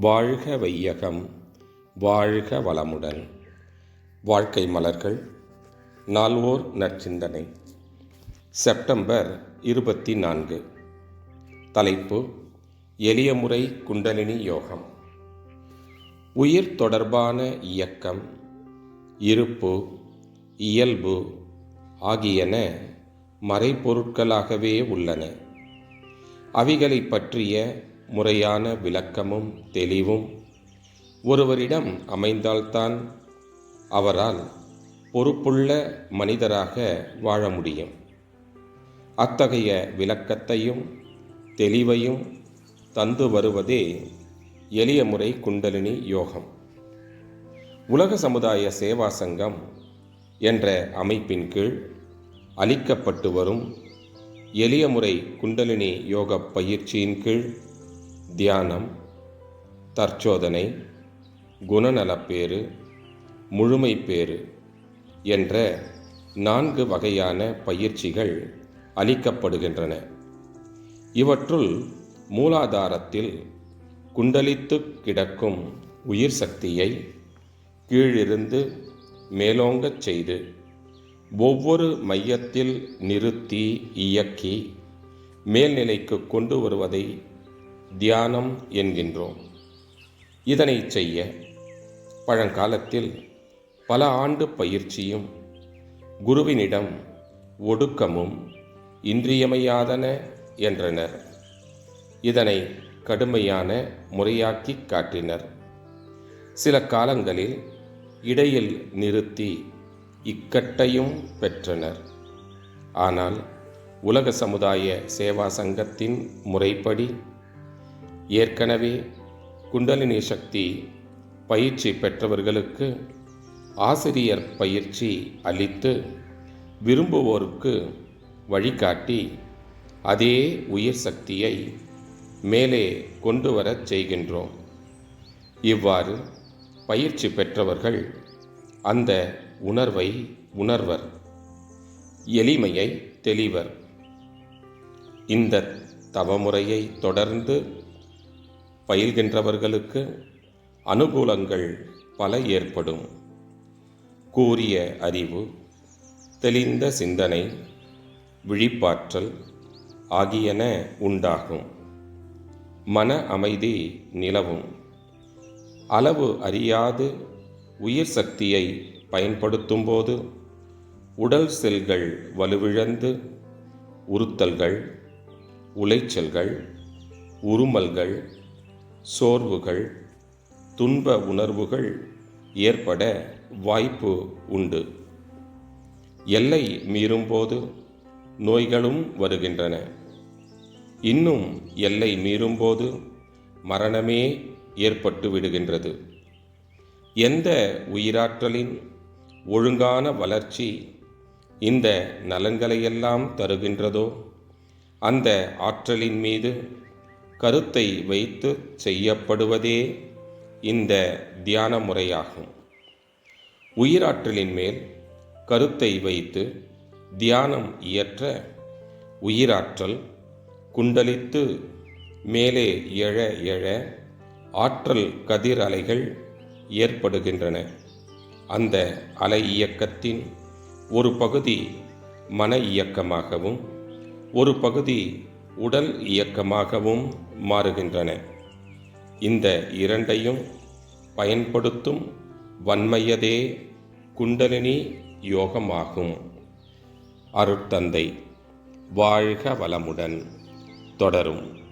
வாழ்க வையகம் வாழ்க வளமுடன் வாழ்க்கை மலர்கள் நால்வோர் நற்சிந்தனை. செப்டம்பர் இருபத்தி நான்கு தலைப்பு எளிய முறை குண்டலினி யோகம். உயிர் தொடர்பான இயக்கம் இருப்பு இயல்பு ஆகியன மறைபொருட்களாகவே உள்ளன. அவைகளை பற்றிய முறையான விளக்கமும் தெளிவும் ஒருவரிடம் அமைந்தால்தான் அவரால் பொறுப்புள்ள மனிதராக வாழ முடியும். அத்தகைய விளக்கத்தையும் தெளிவையும் தந்து வருவதே எளிய முறை குண்டலினி யோகம். உலக சமுதாய சேவா சங்கம் என்ற அமைப்பின் கீழ் அளிக்கப்பட்டு வரும் எளிய முறை குண்டலினி யோக பயிற்சியின் கீழ் தியானம் தற்சோதனை குணநலப்பேறு முழுமைப்பேறு என்ற நான்கு வகையான பயிற்சிகள் அளிக்கப்படுகின்றன. இவற்றுள் மூலாதாரத்தில் குண்டலித்து கிடக்கும் உயிர் சக்தியை கீழிருந்து மேலோங்கச் செய்து ஒவ்வொரு மையத்தில் நிறுத்தி இயக்கி மேல்நிலைக்கு கொண்டு வருவதை தியானம் என்கின்றோம். இதனை செய்ய பழங்காலத்தில் பல ஆண்டு பயிற்சியும் குருவினிடம் ஒடுக்கமும் இன்றியமையாதன என்றனர். இதனை கடுமையான முறையாக்கி காட்டினர். சில காலங்களில் இடையில் நிறுத்தி இக்கட்டையும் பெற்றனர். ஆனால் உலக சமுதாய சேவா சங்கத்தின் முறைப்படி ஏற்கனவே குண்டலினி சக்தி பயிற்சி பெற்றவர்களுக்கு ஆசிரியர் பயிற்சி அளித்து விரும்புவோருக்கு வழிகாட்டி அதே உயிர் சக்தியை மேலே கொண்டு வரச் செய்கின்றோம். இவ்வாறு பயிற்சி பெற்றவர்கள் அந்த உணர்வை உணர்வர். எளிமையை தெளிவர். இந்த தவமுறையை தொடர்ந்து பயில்கின்றவர்களுக்கு அனுகூலங்கள் பல ஏற்படும். கூறிய அறிவு தெளிந்த சிந்தனை விழிப்பாற்றல் ஆகியன உண்டாகும். மன அமைதி நிலவும். அளவு அறியாது உயிர் சக்தியை பயன்படுத்தும்போது உடல் செல்கள் வலுவிழந்து உறுத்தல்கள் உளைச்சல்கள் உருமல்கள் சோர்வுகள் துன்ப உணர்வுகள் ஏற்பட வாய்ப்பு உண்டு. எல்லை மீறும்போது நோய்களும் வருகின்றன. இன்னும் எல்லை மீறும்போது மரணமே ஏற்பட்டு விடுகின்றது. எந்த உயிராற்றலின் ஒழுங்கான வளர்ச்சி இந்த நலன்களையெல்லாம் தருகின்றதோ அந்த ஆற்றலின் மீது கருத்தை வைத்து செய்யப்படுவதே இந்த தியான முறையாகும் உயிராற்றலின் மேல் கருத்தை வைத்து தியானம் இயற்ற உயிராற்றல் குண்டலித்து மேலே எழ எழ ஆற்றல் கதிர் அலைகள் ஏற்படுகின்றன. அந்த அலை இயக்கத்தின் ஒரு பகுதி மன இயக்கமாகவும் ஒரு பகுதி உடல் இயக்கமாகவும் மாறுகின்றன. இந்த இரண்டையும் பயன்படுத்தும் வன்மையதே குண்டலினி யோகமாகும். அருட்தந்தை வாழ்க வளமுடன். தொடரும்.